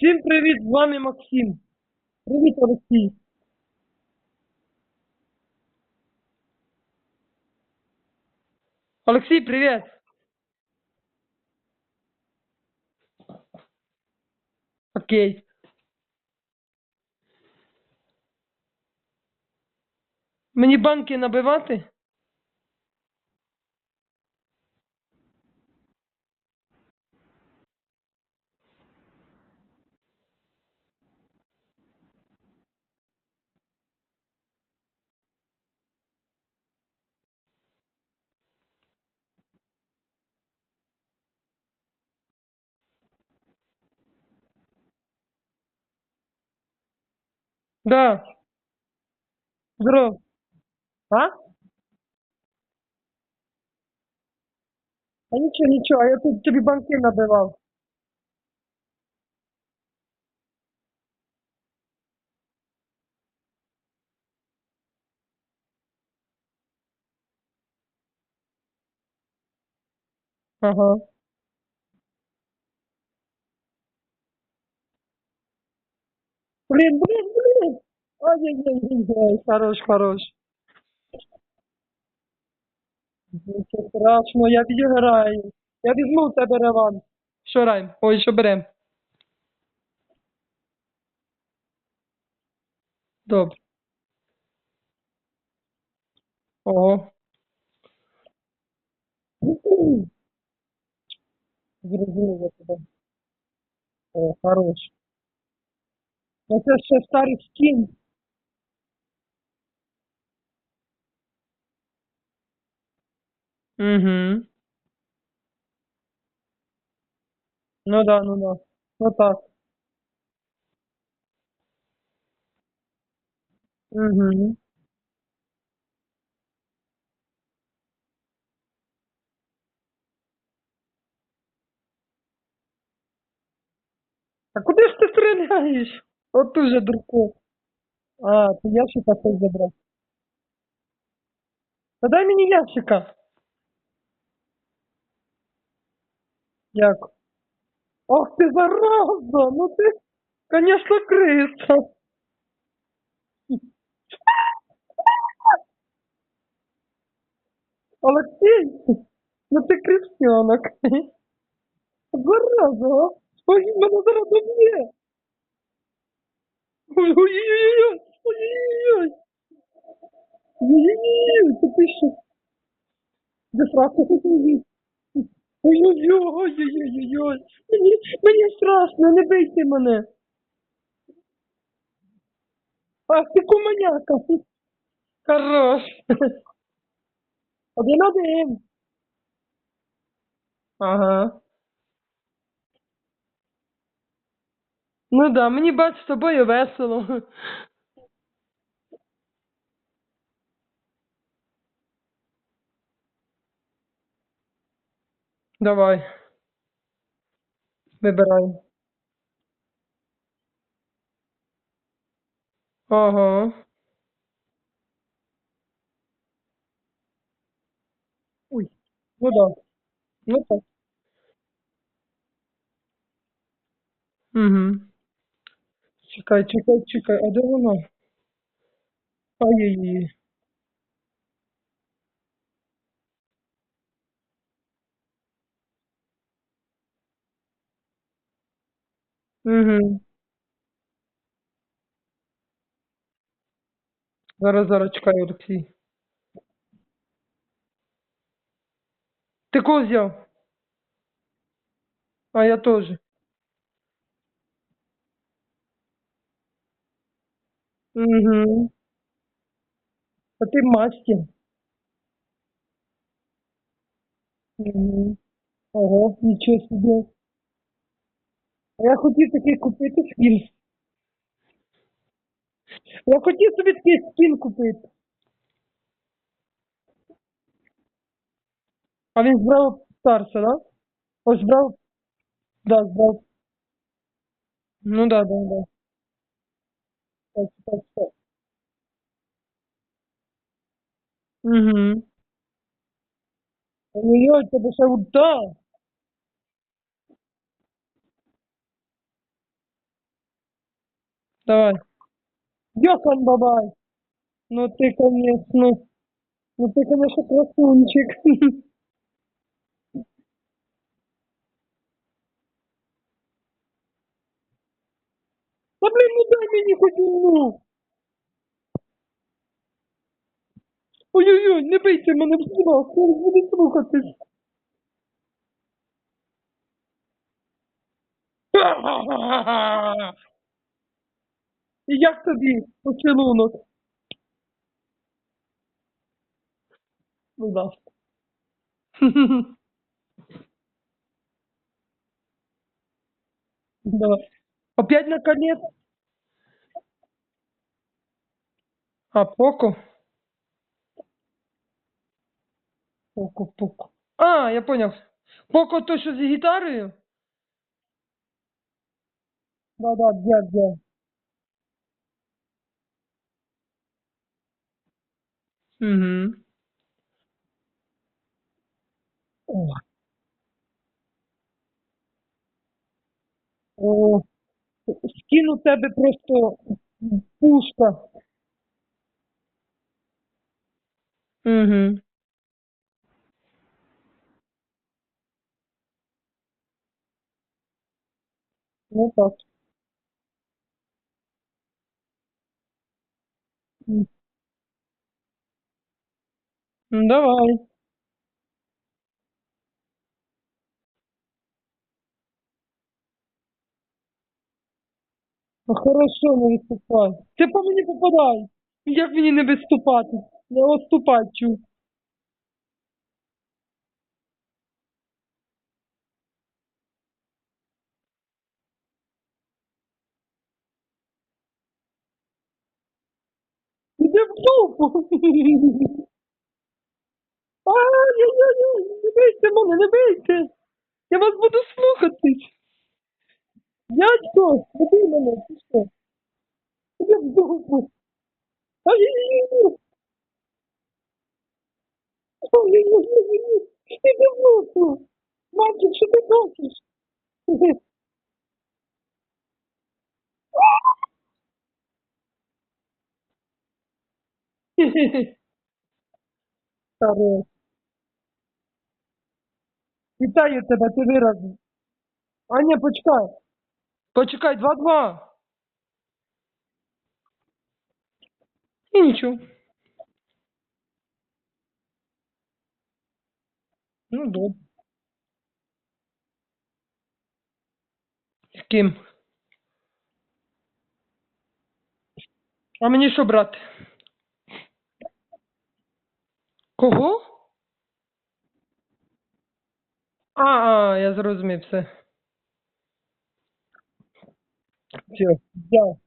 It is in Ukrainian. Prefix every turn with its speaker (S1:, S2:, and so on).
S1: Всім привіт, з вами Максим. Привіт, Олексій. Олексій, привіт. Окей. Мені банки набивати? Да. Здорово. А? А нічого, нічого, я тут тобі банки набивав. Ага. Блин, блин, блин. Ой-ой-ой, хорош, хорош. Нічого страшного, я відіграю. Я візьму у тебе реванш. Що райм? Ой, що берем? Добре. Ого. Зрозумів я тебе. О, хорош. Оце ще старий скін. Угу. Ну да, ну да. Ну так. Угу. А куди ж ти стріляєш? От уже дурко. А, ти ящика цей забрав. Та дай мені ящика. Дякую. Ох ти зараза! Ну ти, конечно, криса. Олексій, ну ти крисенок. Зараза, а? Ой, мене зараз доб'є. Ой-ой-ой-ой, ой-ой-ой. Ой-ой-ой, ти що? Де сраку? Ой-ой-ой, ой-ой-ой. Мені, мені страшно, не бийте мене. Ах, ти куманяка. Хорош. Один один. Ага. Ну да, мені бач з тобою весело. Давай. Вибирай. Ага. Ой. Ну да. Ну так. Угу. Чекай, чекай, чекай, а де вона? Ай-яй-яй. Угу. Зараз, зараз, чекай, Олексій. Ти кого взяв? А я теж. Угу. А ти мастер. Угу. Ого, нічого собі. Я хотів такий купити скін. Я хотів собі такий скін купити. А він збрав старса, да? Ось збрав. Да, збрав. Ну да, да, да. Так, так, так. Угу. Ой-ой, тебе ще ульта. Давай. Йохан бабай. Ну ты, конечно. Ну ты, конечно, красунчик. Та блін, ну дай мені хоч одну. Ой-ой-ой, не бийте мене в спину, я буду слухатись. І як тобі поцілунок? Будь ласка. Давай. Опять наконец? А, Поко? Поко, Поко. А, я понял. Поко то, що з гітарою? Да-да, дядь, дядь. Угу. О. О. Скину тебе просто пушка. Угу. Ну так. М. Ну, Давай. Ну, хорошо, не виступай. Ти по мені попадай. Як мені не виступати? Не отступати чу. В дупу. Ай-яй-яй, не бийте мене, не бийте. Я вас буду слухатись. Дядько, бий мене, ти що? Іди в дупу. Ай-яй-яй. Ой-яй-яй. Іди в дупу. Мальчик, що ти хочеш? Хорош. Вітаю тебе, ти виразив. А ні, почекай. Почекай, 2-2. І нічого. Ну, добре. З ким? А мені що брати? Кого? А, а, я зрозумів все. Все, взяв.